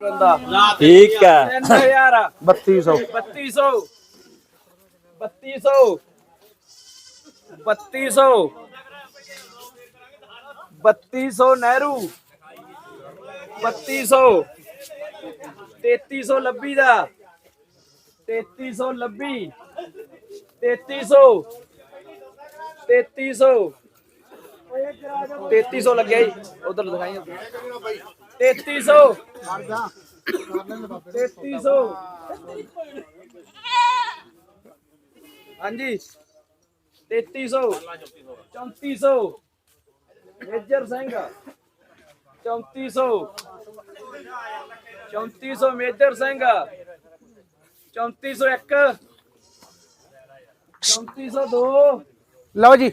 ਬੰਦਾ ਠੀਕ ਹੈ 3000 3200 3200 3200 3200 3200 ਨਹਿਰੂ 3200 3300 ਲੱਭੀ ਦਾ 3300 ਲੱਭੀ 3300 3300 3300 ਲੱਗਿਆ ਜੀ ਉਧਰ ਦਿਖਾਈ 3300 3300 ਹਾਂਜੀ। 3300 3400 ਮੇਜਰ ਸਿੰਘ। 3400 3400 ਮੇਜਰ ਸਿੰਘ। 3401 3402 ਲਓ ਜੀ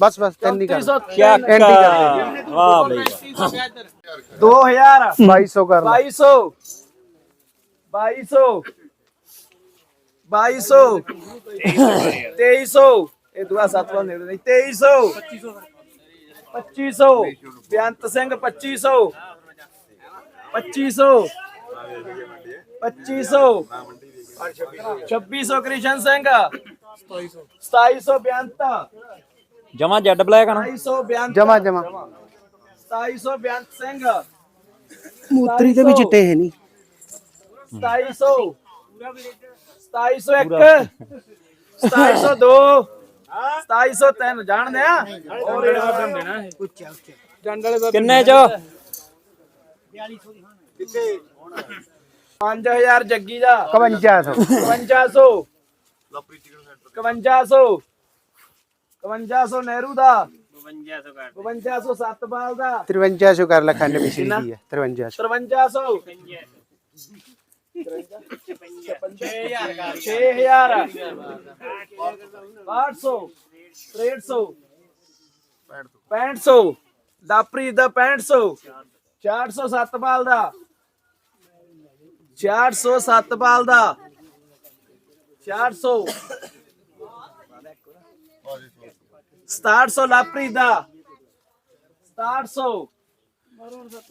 ਬਸ ਬਸ ਤਿੰਨ ਹੀ ਕਰ 3403 ਚੱਕ ਵਾਹ ਬਈ। 2000 2200 ਕਰ ਲਓ। 2200 2200 2200 2300 ਇਹ ਦੁਆ ਸਤਵਾਂ ਦੇ ਦੇ 2300 2500 ਬੇਅੰਤ ਸਿੰਘ 2500 2500 2500 2600 ਕ੍ਰਿਸ਼ਨ ਸਿੰਘ। 2700 ਬੇਅੰਤ ਜਮਾ ਜੈਡ ਬਲੈਕ ਆ ਨਾ। 2700 ਬੇਅੰਤ ਜਮਾ ਜਮਾ। 2700 ਬੇਅੰਤ ਸਿੰਘ। ਮੂਤਰੀ ਤੇ ਵੀ ਚਿੱਟੇ ਹੈ ਨਹੀਂ 2700 2701 2702 2703 ਜਾਣਦੇ ਆ ਹੋਰ ਇਹ ਆਦਮ ਦੇਣਾ ਜੰਡਲੇ ਦਾ ਕਿੰਨੇ ਚ? 5000 ਜੱਗੀ ਦਾ। 5500 5500 5500 5500 ਨਹਿਰੂ ਦਾ। 5200 ਸਤਪਾਲ ਦਾ। 5300 ਕਰ ਲੈ ਖੰਡ ਪਿਛਲੀ ਦੀ ਹੈ 5300 5300 6000 800 6300 6500 ਦਾਪਰੀ ਦਾ 6500 400 ਸਤਪਾਲ ਦਾ। 400 ਸਤਪਾਲ ਦਾ। 400 6700 ਲਾਪਰੀ ਦਾ। 6700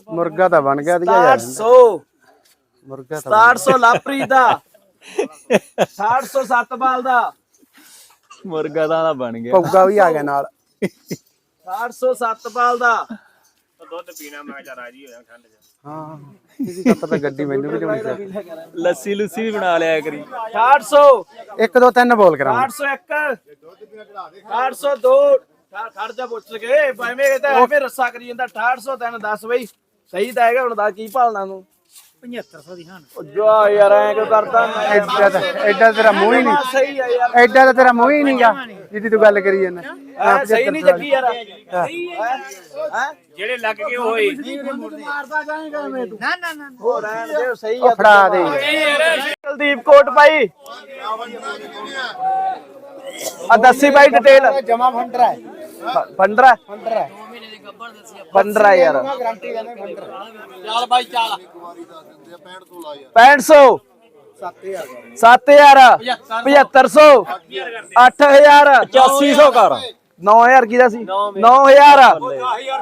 ਮੁਰਗਾ ਤਾਂ ਬਣ ਗਿਆ ਦੀਆ ਯਾਰ। 6700 ਮੁਰਗਾ ਤਾਂ ਬਣ 6700 ਲਾਪਰੀ ਦਾ। 6800 ਸਤਪਾਲ ਦਾ। ਮੁਰਗਾ ਦਾ ਤਾਂ ਬਣ ਗਿਆ। ਪੌਗਾ ਵੀ ਆ ਗਿਆ ਨਾਲ। 6800 ਸਤਪਾਲ ਦਾ। ਹਾਂ। ਇਹਦੀ ਤਾਂ ਪਤਾ ਗੱਡੀ ਮੈਨੂੰ ਵੀ ਲਿਆਉਣੀ ਲੱਸੀ ਲੁੱਸੀ ਵੀ ਬਣਾ ਲਿਆ ਕਰੀ। 6800 ਇੱਕ ਦੋ ਤਿੰਨ ਬੋਲ ਕਰਾਂ 801 802 ਖੜ ਜਾ ਪੁੱਛ ਕੇ। ਐਵੇਂ ਇਹ ਤਾਂ ਐਵੇਂ ਰੱਸਾ ਕਰੀ ਜਾਂਦਾ 6800 ਤੈਨੂੰ ਦੱਸ ਬਈ। ਸਹੀ ਤਾਂ ਹੈਗਾ ਹੁਣ ਦਾ ਕੀ ਭਾਲਣਾ ਤੂੰ? 7500 ਦੀ ਹਾਨ ਉਹ ਜਾ ਯਾਰ ਐਂ ਕਿਉਂ ਕਰਦਾ ਐਡਾ ਤਾਂ ਐਡਾ ਤੇਰਾ ਮੂੰਹ ਹੀ ਨਹੀਂ। ਸਹੀ ਆ ਯਾਰ। ਐਡਾ ਤਾਂ ਤੇਰਾ ਮੂੰਹ ਹੀ ਨਹੀਂਗਾ ਜਿਹਦੀ ਤੂੰ ਗੱਲ ਕਰੀ ਜਾਂਦਾ। ਹੈਂ, ਸਹੀ ਨਹੀਂ ਜੱਗੀ ਯਾਰ। ਹੈ। ਜਿਹੜੇ ਲੱਗ ਗਏ ਹੋਏ ਹੋ। ਰਹਿਣ ਦੇ ਉਹ ਸਹੀ ਉਹ ਆ ਫੜਾ ਦੇ। ਕੁਲਦੀਪ ਕੋਟ ਭਾਈ ਆ ਦੱਸੀ ਭਾਈ ਡਿਟੇਲ ਜਮਾ ਫੰਡਰ ਹੈ। 15 ਫੰਡਰ 15 ਯਾਰ ਗਾਰੰਟੀ ਕਹਿੰਦੇ ਫੰਡਰ ਚੱਲ ਬਾਈ ਚੱਲ। 6500 7000 7500 8000 8500 ਕਰ। 9000 ਕੀ ਦਾ ਸੀ? 9000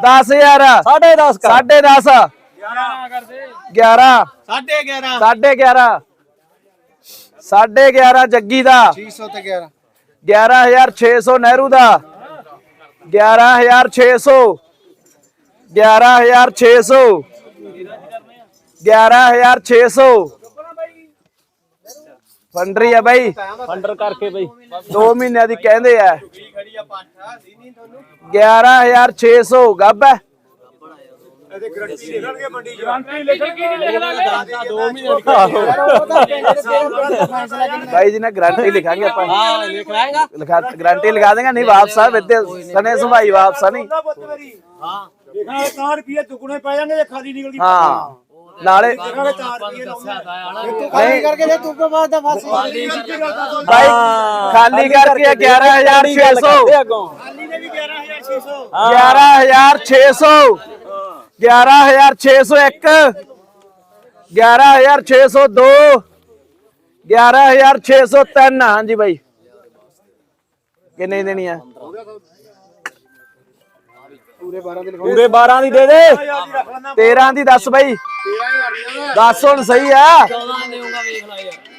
10000 ਸਾਢੇ 10 ਕਰ। ਸਾਢੇ 10 11 ਸਾਢੇ 11 ਸਾਢੇ 11 ਸਾਢੇ 11 ਜੱਗੀ ਦਾ। 600 ਤੇ 11 11600 ਨਹਿਰੂ ਦਾ। 11600 11600 11600 ਫੰਡਰੀ ਆ ਬਾਈ। ਫੰਡਰ ਕਰਕੇ ਬਈ। 2 ਮਹੀਨਿਆਂ ਦੀ ਕਹਿੰਦੇ ਆ। 11600 ਗੱਬ ਹੈ। ਬਾਈ ਜੀ ਨੇ ਗਾਰੰਟੀ ਲਿਖਾਂਗੇ ਆਪਾਂ। ਹਾਂ ਲਿਖ ਲਾਏਗਾ ਲਿਖਾ ਗਾਰੰਟੀ ਲਗਾ ਦੇਗਾ ਨਹੀਂ ਵਾਪਸ ਵਿੱਦੇ ਸਨੇ ਸੁਭਾਈ ਵਾਪਸ ਆ ਨਹੀਂ। ਹਾਂ ਦੇਖਾਂਗੇ 4 ਰੁਪਏ ਦੁੱਗਣੇ ਪੈ ਜਾਣਗੇ ਜੇ ਖਾਲੀ ਨਿਕਲ ਗਈ ਹਾਂ ਨਾਲੇ ਦੇਖਾਂਗੇ 4 ਰੁਪਏ ਨਹੀਂ। ਕਰਕੇ ਜੇ ਤੂੰ ਕੋ ਬਾਅਦ ਦਾ ਫਸ ਬਾਈ ਖਾਲੀ ਕਰਕੇ 11600 ਅੱਗੋਂ। ਖਾਲੀ ਨੇ ਵੀ 11600 11600 11601 11602 11603 ਹਾਂਜੀ ਬਾਈ। ਕਿੰਨੇ ਦੇਣੀ ਆ? ਪੂਰੇ 12 ਦੀ ਦੇ ਦੇ। 13 ਦੀ ਦੱਸ ਬਈ। ਦੱਸ ਹੁਣ ਸਹੀ ਆ। 14 ਦੇਊਂਗਾ ਵੇਖ ਲੈ ਯਾਰ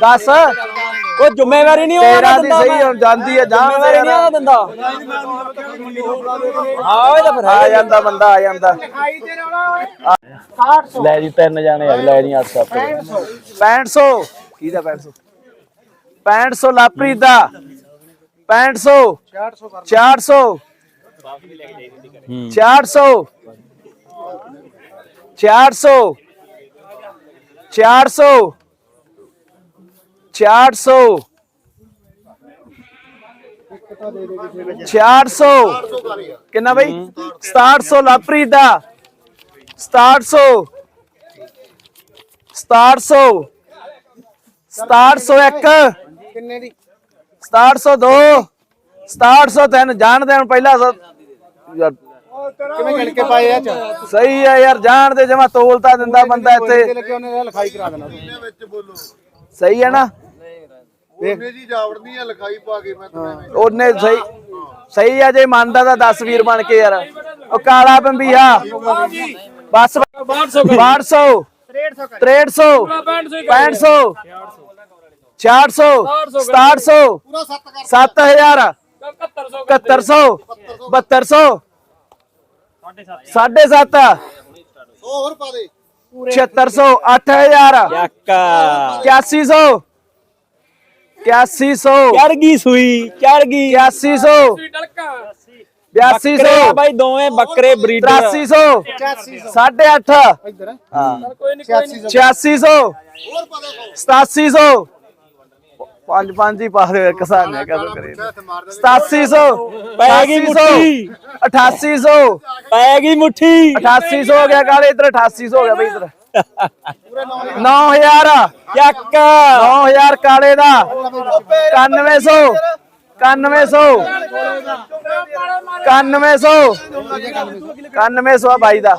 ਦੱਸ। ਉਹ ਜ਼ਿੰਮੇਵਾਰੀ ਨਹੀਂ ਉਹ 13 ਦੀ ਸਹੀ ਹੁਣ ਜਾਂਦੀ ਆ ਜਾਣ ਦੇ ਜ਼ਿੰਮੇਵਾਰੀ ਨਹੀਂ। ਉਹ ਦਿੰਦਾ। ਹਾਂ ਇਹ ਤਾਂ ਫਿਰ ਆ ਜਾਂਦਾ ਬੰਦਾ ਆ ਜਾਂਦਾ। ਲੈ ਜੀ ਤਿੰਨ ਜਾਣੇ ਆ ਲੈ ਜੀ 800 6500 ਕਿਹਦਾ 6500 6500 ਲਾਪਰੀ ਦਾ 6500 400 400 400 400 400 400 ਕਿੰਨਾ ਬਈ? 6700 ਲਾਪਰੀ ਦਾ 6700 6700 6701 ਕਿੰਨੇ ਦੀ? 6702 6703 ਜਾਣ ਦੇਣ ਪਹਿਲਾਂ ਸ- ਯਾਰ ਕਿਵੇਂ ਗਿਣ ਕੇ ਪਾਏ ਆ ਚ? ਸਹੀ ਆ ਯਾਰ ਜਾਣ ਦੇ ਜਮਾ ਤੋਲਤਾ ਦਿੰਦਾ ਬੰਦਾ ਇੱਥੇ। ਲੱਗੇ ਉਹਨੇ ਲਿਖਾਈ ਕਰਾ ਦੇਣਾ। ਵਿੱਚ ਬੋਲੋ। ਸਹੀ ਹੈ ਨਾ? ਉਹਨੇ ਜੀ ਜਾਵੜਨੀ ਆ ਲਿਖਾਈ ਪਾ ਕੇ ਮੈਂ ਤੁਹਾਨੂੰ ਉਹਨੇ ਸਹੀ ਸਹੀ ਆ ਜੇ ਮੰਨਦਾ ਤਾਂ 10 ਵੀਰ ਬਣ ਕੇ ਯਾਰ। ਉਹ ਕਾਲਾ ਬੰਬੀਆ। ਬਸ 1200 1200 6300 6500 400 6700 7000 7100 7200 ਸਾਢੇ 7 ਹੋਰ ਪਾ ਦੇ 7600 8000 ਚੱਕ 8100 8100 ਚੜ ਗਈ ਸੂਈ ਚੜ ਗਈ 8100 ਬੱਕਰੇ 8200 ਆ ਬਾਈ ਦੋਵੇਂ ਬੱਕਰੇ ਬਰੀਡਰ 8300 ਸਾਢੇ 8 ਇੱਧਰ ਹਾਂ 8600 8600 8700 ਪੰਜ ਪੰਜ ਹੀ ਪਾ ਦੇ ਕਿਸਾਨ ਨੇ ਕਦੋਂ ਕਰੇ 8700 ਪੈ ਗਈ ਮੁੱਠੀ। 8800 ਪੈ ਗਈ ਮੁੱਠੀ। 8800 ਹੋ ਗਿਆ ਕਾਲੇ ਇਧਰ 8800 ਹੋ ਗਿਆ ਬਈ ਇਧਰ। 9000 ਚੱਕ। 9000 ਕਾਲੇ ਦਾ। 9100 9100 9100 9100 ਆ ਬਾਈ ਦਾ।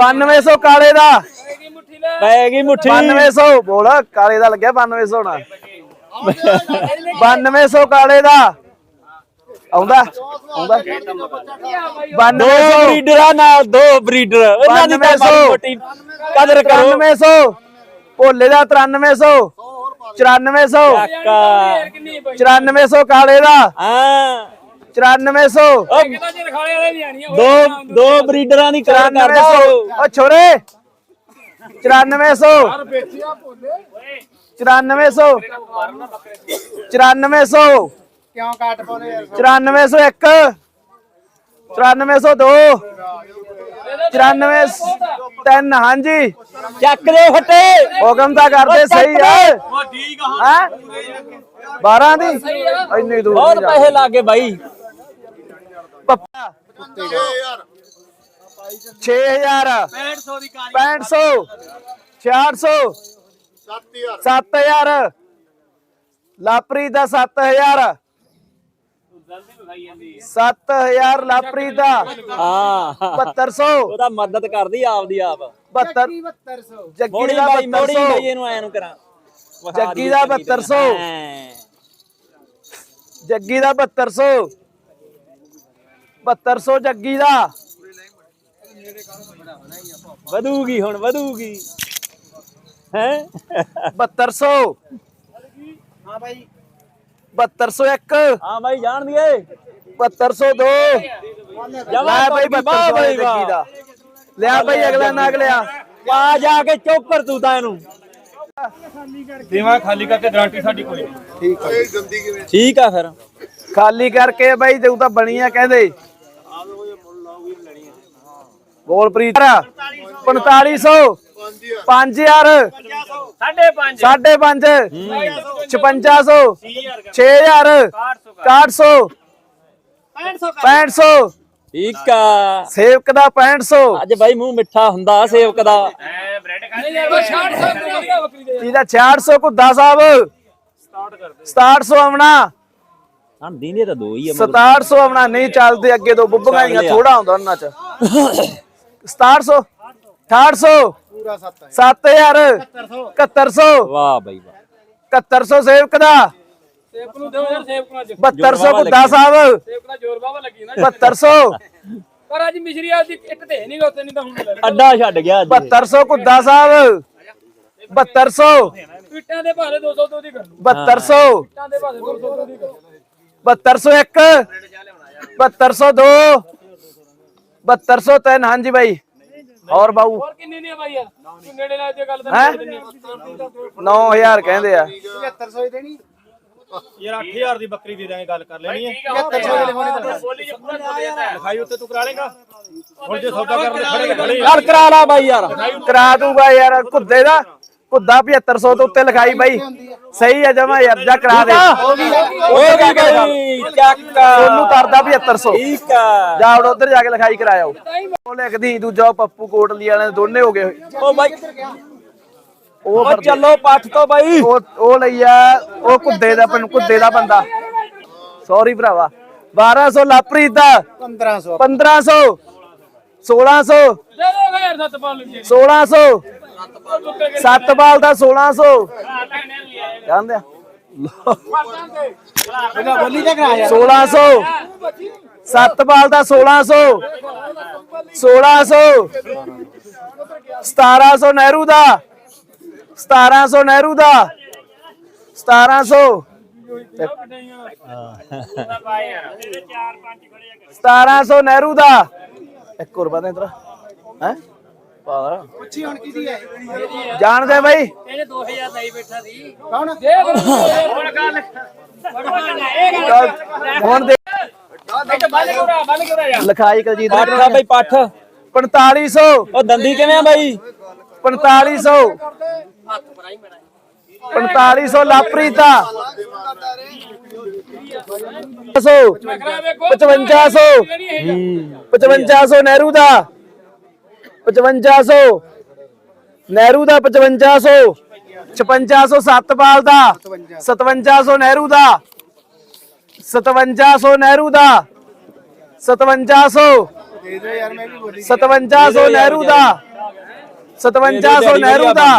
9200 ਕਾਲੇ ਦਾ। ਪੈ ਗਈ ਮੁੱਠੀ। 9200 ਬੋਲ ਕਾਲੇ ਦਾ ਲੱਗਿਆ 9200 ਨਾ 9200 ਕਾਲੇ ਦਾ। ਆਉਂਦਾ? ਆਉਂਦਾ? ਦੋ 9200 ਬਰੀਡਰਾਂ ਨਾਲ ਦੋ ਬਰੀਡਰ। ਇਹਨਾਂ ਦੀ ਤਾਂ ਮੋਟੀ ਕਦਰ ਕਰੋ। 9300 ਭੋਲੇ ਦਾ 9300 9400 ਚੱਕ 9400 ਕਾਲੇ ਦਾ। ਹਾਂ। 9400 ਦੋ ਦੋ ਬਰੀਡਰਾਂ ਦੀ ਕਰਦਾ 9400 ਉਹ। ਓ ਛੋਰੇ। 9400 9400 9400 ਕਿਉਂ ਕਾਟ ਪਾਉਣੇ ਯਾਰ? 9401 9402 94 ਤਿੰਨ ਹਾਂਜੀ। ਚੱਕ ਦੇ ਫੱਟੇ। ਹੁਕਮ ਤਾਂ ਕਰਦੇ ਸਹੀ ਆ। ਉਹ ਠੀਕ ਹੈ? 12 ਦੀ? ਇੰਨੀ ਦੂਰ ਬਹੁਤ ਪੈਸੇ ਲੱਗੇ ਬਾਈ। ਪੱਪਾ। 6000 6000 6500 ਦੀ ਕਾਲੀ 6500 400 7000 7000 ਲਾਪਰੀ ਦਾ 7000 7000 ਲਾਪਰੀ ਦਾ ਹਾਂ। 7200 ਉਹਦਾ ਮਦਦ ਕਰਦੀ ਆਪਦੀ ਆਪ। 72 ਜੱਗੀ ਦਾ ਬਾਈ ਮੋੜੀ 7200 ਬਾਈ ਇਹਨੂੰ ਐ ਨੂੰ ਕਰਾਂ। ਜੱਗੀ ਦਾ ਚੰਗੀ ਤਰ੍ਹਾਂ। 7200 ਐਂ। ਜੱਗੀ ਦਾ 7200 7200 ਜੱਗੀ ਦਾ। ਵਧੂਗੀ ਹੁਣ ਵਧੂਗੀ। ਹੈ? 7200 ਹਾਂ ਬਾਈ। 7201 ਹਾਂ ਬਾਈ ਜਾਣ ਦੀਏ। 7202 ਜਮਾ ਲੈ ਬਾਈ 7200 ਬਾਈ ਜੱਗੀ ਦਾ। ਲਿਆ ਬਾਈ ਅਗਲਾ ਨਾਗ ਲਿਆ। ਪਾ ਜਾ ਕੇ ਚੌਕਰ ਤੂੰ ਤਾਂ ਇਹਨੂੰ। ਦੇਵਾ ਖਾਲੀ ਕਰਕੇ ਗਾਰੰਟੀ ਸਾਡੀ ਕੋਈ ਨਹੀਂ। ਇਹ ਗੰਦੀ ਕਿਵੇਂ? ਠੀਕ ਆ ਫਿਰ। ਖਾਲੀ ਕਰਕੇ ਬਾਈ ਤੇ ਤਾਂ ਬਣੀਆਂ ਕਹਿੰਦੇ। ਗੋਲਪ੍ਰੀਤ 4500 5000 ਸਾਢੇ 5 5600 6000 6100 6500 ਠੀਕ ਆ। ਸੇਵਕ ਦਾ 6500 ਅੱਜ ਬਾਈ ਮੂੰਹ ਮਿੱਠਾ ਹੁੰਦਾ ਸੇਵਕ ਦਾ ਇਹਦਾ 600 ਕੁੱਦਾ ਸਾਹਿਬ। 6700 ਆਵਣਾ ਹਾਂ ਦੀਨੇ ਤਾਂ ਦੋ ਹੀ ਆ 6700 ਆਵਣਾ ਨਹੀਂ ਚੱਲਦੇ ਅੱਗੇ ਤੋਂ ਬੁੱਬਗਾ ਹੀ ਆ, ਥੋੜਾ ਹੁੰਦਾ ਉਹਨਾਂ ਚ। 6700 6800 ਪੂਰਾ 7 7000 7100 ਵਾਹ ਬਾਈ ਵਾਹ। 7100 ਸੇਵਕ ਦਾ ਸੇਵਕ ਨੂੰ ਦਿਓ ਯਾਰ ਸੇਵਕ ਨੂੰ ਅੱਜ 7200 ਗੁੱਦਾ ਸਾਹਿਬ। ਸੇਵਕ ਦਾ ਜ਼ੋਰ ਬਾਵਾ ਲੱਗੀ ਨਾ। 7200 ਪਰ ਅੱਜ ਮਿਸ਼ਰੀ ਆ ਦੀ ਇੱਟ ਤੇ ਨਹੀਂ ਗਾ ਉੱਤੇ ਨਹੀਂ ਤਾਂ ਹੁਣ ਲੈ ਲੈ ਅੱਡਾ ਛੱਡ ਗਿਆ ਅੱਜ। 7200 ਗੁੱਦਾ ਸਾਹਿਬ। 7200 ਇੱਟਾਂ ਦੇ ਭਾਰੇ 200 ਤੋਂ ਦੀ ਕਰ ਲੂ 7200 ਇੱਟਾਂ ਦੇ ਭਾਰੇ 200 ਤੋਂ ਦੀ ਕਰ ਲੂ 7201 7202 7203 ਹਾਂਜੀ ਬਾਈ। ਹੋਰ ਬਾਊ? ਹੋਰ ਕਿੰਨੇ ਨੇ ਬਾਈ ਯਾਰ? ਤੂੰ ਨੇੜੇ ਲੈ ਜੇ ਗੱਲ ਹੈਂ? ਤਾਂ 9000 ਕਹਿੰਦੇ ਆ। ਯਾਰ 8000 ਦੀ ਬੱਕਰੀ ਦੇ ਦਾਂਗੇ ਗੱਲ ਕਰ ਲੈਣੀ ਹੈ ਬੋਲੀ ਜੇ ਪੂਰਾ ਬੋਲੀ ਜਾਂਦਾ ਲਿਖਾਈ ਉੱਤੇ ਤੂੰ ਕਰਾ ਲੇਗਾ। ਹੁਣ ਜੇ ਸੌਦਾ ਕਰਨ ਖੜੇ ਖੜੇ। ਯਾਰ ਕਰਾ ਲਾ ਬਾਈ ਯਾਰ। ਕਰਾ ਦੂਗਾ ਯਾਰ ਕੁੱਦੇ ਦਾ। ਕੁੱਦਾ 7500 ਤੋਂ ਉੱਤੇ ਲਿਖਾਈ ਬਾਈ। ਸਹੀ ਆ ਜਮਾ ਯਾਰ ਜਾ ਕਰਾ ਦੇ। ਉਹ ਵੀ ਬਾਈ? ਚੱਕ ਸੋਨੂੰ ਕਰਦਾ 7500 ਠੀਕ ਆ। ਜਾ ਹੁਣ ਉਧਰ ਜਾ ਕੇ ਲਿਖਾਈ ਕਰਾਇਓ। ਉਹ ਲਿਖਦੀ ਦੂਜਾ ਉਹ ਪੱਪੂ ਕੋਟਲੀ ਵਾਲੇ ਨੇ ਦੋਨੇ ਹੋ ਗਏ ਹੋਏ। ਉਹ ਬਾਈ। ਉਹ ਉਹ ਫਿਰ- ਚੱਲੋ ਪੱਠ ਤੋਂ ਬਾਈ। ਉਹ ਉਹ ਲਈ ਆ ਉਹ ਕੁੱਦੇ ਦਾ ਪਨ ਕੁੱਦੇ ਦਾ ਬੰਦਾ। ਸੌਰੀ ਭਰਾਵਾ। 1200 ਲਾਪਰੀਤ ਦਾ। 1500 1500 1600 ਦੇ ਦੋ ਯਾਰ ਸੱਤ ਪਾ ਲੂ 1600 ਸੱਤ ਬਾਲ ਦਾ 1600 ਕਹਿੰਦੇ ਆ? 1600 ਸੱਤ ਬਾਲ ਦਾ 1600 1600 1700 ਨਹਿਰੂ ਦਾ। 1700 ਨਹਿਰੂ ਦਾ। 1700 1700 ਨਹਿਰੂ ਦਾ। ਇੱਕ ਹੋਰ ਬਾਤ ਇਧਰ ਹੈ? ਪਾਦਾ ਪੁੱਛੀ ਹੁਣ ਕਿਹਦੀ ਹੈ ਜਾਣਦੇ ਬਾਈ? ਇਹਨੇ 2000 ਲਈ ਬੈਠਾ ਸੀ। ਕੌਣ? ਦੇ ਹੁਣ ਗੱਲ। ਚੱਲ, ਹੁਣ ਦੇ ਇੱਟ ਬੰਨ ਕੇ ਉਰਾ ਬੰਨ ਕੇ ਉਰਾ ਯਾਰ। ਲਿਖਾਈ ਕਲਜੀਤ ਪੱਠ ਆ ਬਾਈ ਪੱਠ। 4500 ਉਹ ਦੰਦੀ ਕਿਵੇਂ ਆ ਬਾਈ? 4500 4500 ਲਾਪਰੀਤਾ। 500 5500 5500 ਨਹਿਰੂ ਦਾ। 5500 ਨਹਿਰੂ ਦਾ 5500 5600 ਸੱਤ ਬਾਲ ਦਾ। 5700 ਨਹਿਰੂ ਦਾ। 5700 ਨਹਿਰੂ ਦਾ। 5700 5700 ਨਹਿਰੂ ਦਾ। 5700 ਨਹਿਰੂ ਦਾ।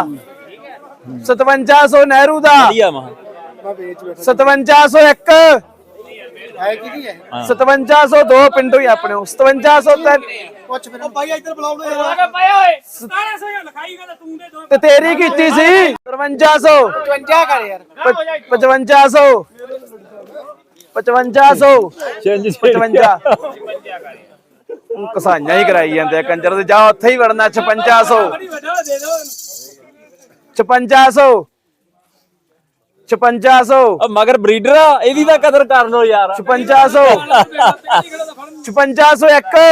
5700 ਨਹਿਰੂ ਦਾ। ਵਧੀਆ ਮਾ 5701 ਹੈ 5702 ਪਿੰਡੋਂ ਹੀ ਆਪਣੇ 5703 ਪੁੱਛ ਫਿਰ। ਭਾਈ ਇੱਧਰ ਬੁਲਾਓ ਆ ਪਾਇਆ ਓਏ 1700 ਲਿਖਾਈ ਗੱਲ ਤੂੰ ਦੇ ਦੋ। ਤੇ ਤੇਰੀ ਕੀਤੀ ਸੀ? 5300 55 ਕਰ ਯਾਰ। 5500 5500 ਚੇਂਜ 55 ਕਸਾਈਆਂ ਹੀ ਕਰਾਈ ਜਾਂਦੇ ਆ ਕੰਜਰ ਤੇ ਜਾ ਉੱਥੇ ਹੀ ਵੜਨਾ 5600 ਬੜੀ ਵੱਡਾ ਦੇ ਦੋ 5600 5600 ਉਹ ਮਗਰ ਬਰੀਡਰ ਆ ਇਹਦੀ ਤਾਂ ਕਦਰ ਕਰ ਲੋ ਯਾਰ। 5600 5601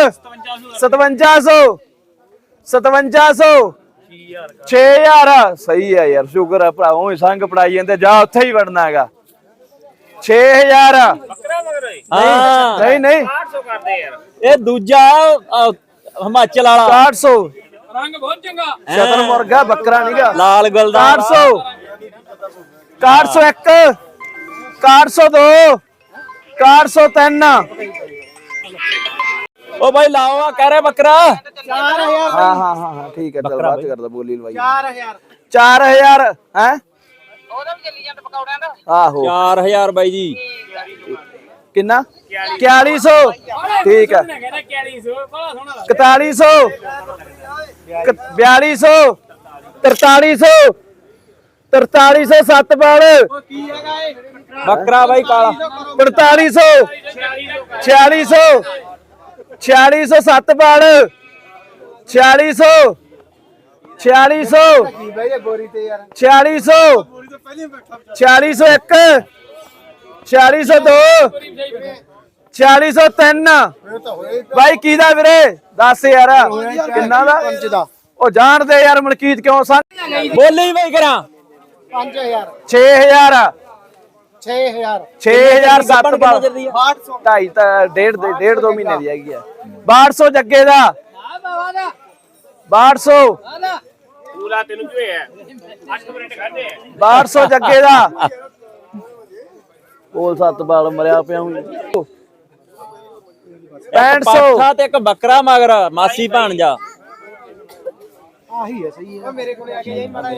5700 5700 6000 ਸਹੀ ਆ ਯਾਰ ਸ਼ੁਕਰ ਆ ਭਰਾਵੋ ਸੰਗ ਪੜਾਈ ਜਾਂਦੇ ਜਾ ਉੱਥੇ ਹੀ ਵੜਨਾ ਹੈਗਾ। 6000 ਹਾਂ। ਨਹੀਂ ਨਹੀਂ। ਇਹ ਦੂਜਾ ਹਿਮਾਚਲ ਵਾਲਾ। 400 ਰੰਗ ਬਹੁਤ ਚੰਗਾ। ਸ਼ਤਰ ਮੁਰਗਾ ਬੱਕਰਾ ਨਹੀਂਗਾ ਲਾਲ ਗੁਲਦਾਰ। 400 401 402 403 ਉਹ ਬਾਈ ਲਾਓ ਆ ਕਹਿ ਰਿਹਾ ਬੱਕਰਾ। ਹਾਂ ਹਾਂ ਹਾਂ ਹਾਂ ਠੀਕ ਹੈ ਚਲ ਬਾਅਦ ਚ ਕਰਦਾ ਬੋਲੀ ਲਵਾਈ। 4000 4000 ਹੈ? ਉਹਦਾ ਵੀ ਚੱਲੀ ਜਾਂਦਾ ਪਕੌੜਿਆਂ ਦਾ। ਆਹੋ। 4000 ਬਾਈ ਜੀ। ਕਿੰਨਾ? 4100 ਠੀਕ ਹੈ। ਮੈਂ ਕਹਿੰਦਾ 4100 ਬੜਾ ਸੋਹਣਾ ਲੱਗਦਾ 4100 4200 4300 4300 ਸੱਤ ਬਾਲ। ਬੱਕਰਾ ਬਾਈ ਕਾਲਾ। 4500 4600 4600 ਸੱਤ ਬਾਲ। 4600 4600 4600 4601 4602 4603 ਬਾਈ ਕਿਹਦਾ ਵੀਰੇ? ਦੱਸ ਯਾਰ। ਕਿੰਨਾ ਦਾ? ਉਹ ਜਾਣਦੇ ਯਾਰ ਮਲਕੀਤ ਕਿਉਂ ਸੰਗ ਬੋਲੀ ਬਾਈ ਕਰਾਂ। 5000 6000 6000 6000 ਸੱਤ ਕਿੰਨੇ ਬਾਲ ਨਜ਼ਰ ਦੀ ਆ? ਢਾਈ ਤਾਂ ਡੇਢ ਦੇ ਡੇਢ ਦੋ ਮਹੀਨੇ ਦੀ ਹੈਗੀ ਆ। 1200 ਜੱਗੇ ਦਾ। 1200 ਪੂਲਾ ਤੈਨੂੰ ਕੀ ਹੋਇਆ 8 ਮਿੰਟ ਖਾਦੇ 1200 ਜੱਗੇ ਦਾ। ਬੋਲ ਸੱਤ ਬਾਲ ਮਰਿਆ ਪਿਆ ਹੂੰ 6500 ਪੱਠਾ ਤੇ ਇੱਕ ਬੱਕਰਾ ਮਗਰ ਮਾਸੀ ਭਾਣਜਾ ਆਹੀ ਹੈ ਸਹੀ ਹੈ ਮੇਰੇ ਕੋਲੇ ਆ ਕੇ ਜਾਈ ਮਾੜਾ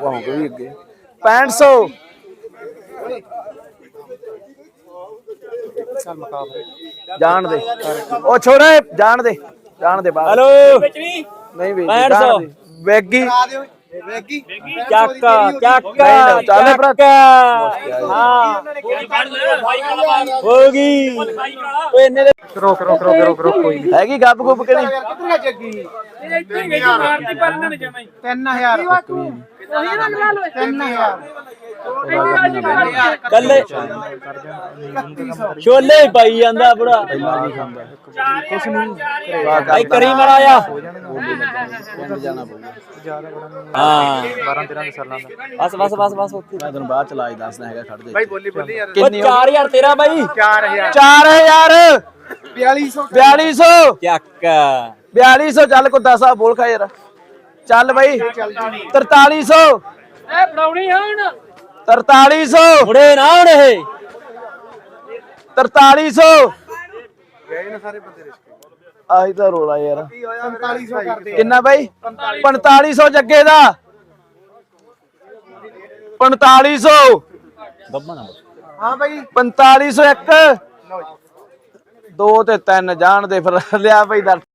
ਵਾਹ ਕੋਈ ਅੱਗੇ। 6500 ਜਾਣ ਦੇ। ਉਹ ਛੋੜਾ ਜਾਣ ਦੇ। ਜਾਣ ਦੇ ਬਾਹਰ ਹਲੋ ਨਹੀਂ ਵੇਚੀ ਪੈਂਹਠ ਜਾਣ। ਦੇ। ਵੇਗੀ ਚੱਕ ਚੱਕ। ਨਹੀਂ, ਚੱਲ ਭਰਾ। ਚੱਕ। ਹਾਂ। ਹੋ ਗਈ। ਓਏ ਇੰਨੇ ਦੇ ਰੋਕ ਰੋਕ ਰੋਕ ਰੋਕ ਰੋਕ ਕੋਈ ਨਹੀਂ। ਹੈਗੀ ਗੱਪ ਗੁੱਪ ਕਿ ਨਹੀਂ ਇੱਥੇ ਗਈ ਮਾਰਦੀ ਪਰ ਇਹਨਾਂ ਨੇ ਜਮਾਈ 3000 ਕੱਲੇ ਛੋਲੇ ਹੀ ਪਾਈ ਜਾਂਦਾ ਬੁੜਾ। ਭਾਈ ਕਰੀ ਮੜਾ ਆ ਹਾਂ 12 13 ਦੇ ਸਰਲਾਂ ਦਾ। ਬਸ ਬਸ ਬਸ ਬਸ ਉੱਥੇ। ਮੈਂ ਤੈਨੂੰ ਬਾਅਦ ਚ ਲਾਜ ਦੱਸਦਾ ਹੈਗਾ ਖੜ ਦੇ ਬਾਈ ਬੋਲੀ ਬੋਲੀ ਯਾਰ। ਓ 4000 ਤੇਰਾ ਬਾਈ। 4000 4000 4200 4200 ਚੱਕ। 4200 ਚੱਲ ਕੋ ਦਸਾ ਬੋਲ ਖਾ ਯਾਰ। ਚੱਲ ਬਾਈ। 4300 ਇਹ ਫੜਾਉਣੀ ਆ ਹੁਣ। 4300 ਮੁੜੇ ਨਾ ਹੁਣ ਇਹ। 4300 ਗਏ ਨੇ ਸਾਰੇ ਬੰਦੇ ਰਿਸ਼ਕੇ ਆਹੀ ਤਾਂ ਰੋਲਾ ਯਾਰ। 4500 ਕਰਦੇ ਕਿੰਨਾ ਬਾਈ? 4500 ਜੱਗੇ ਦਾ। 4500 ਗੱਬਾ ਨਾ ਹਾਂ ਬਾਈ। 4501 ਦੋ ਤੇ ਤਿੰਨ ਜਾਣ ਦੇ ਫਿਰ। ਲਿਆ ਬਈ ਦਰ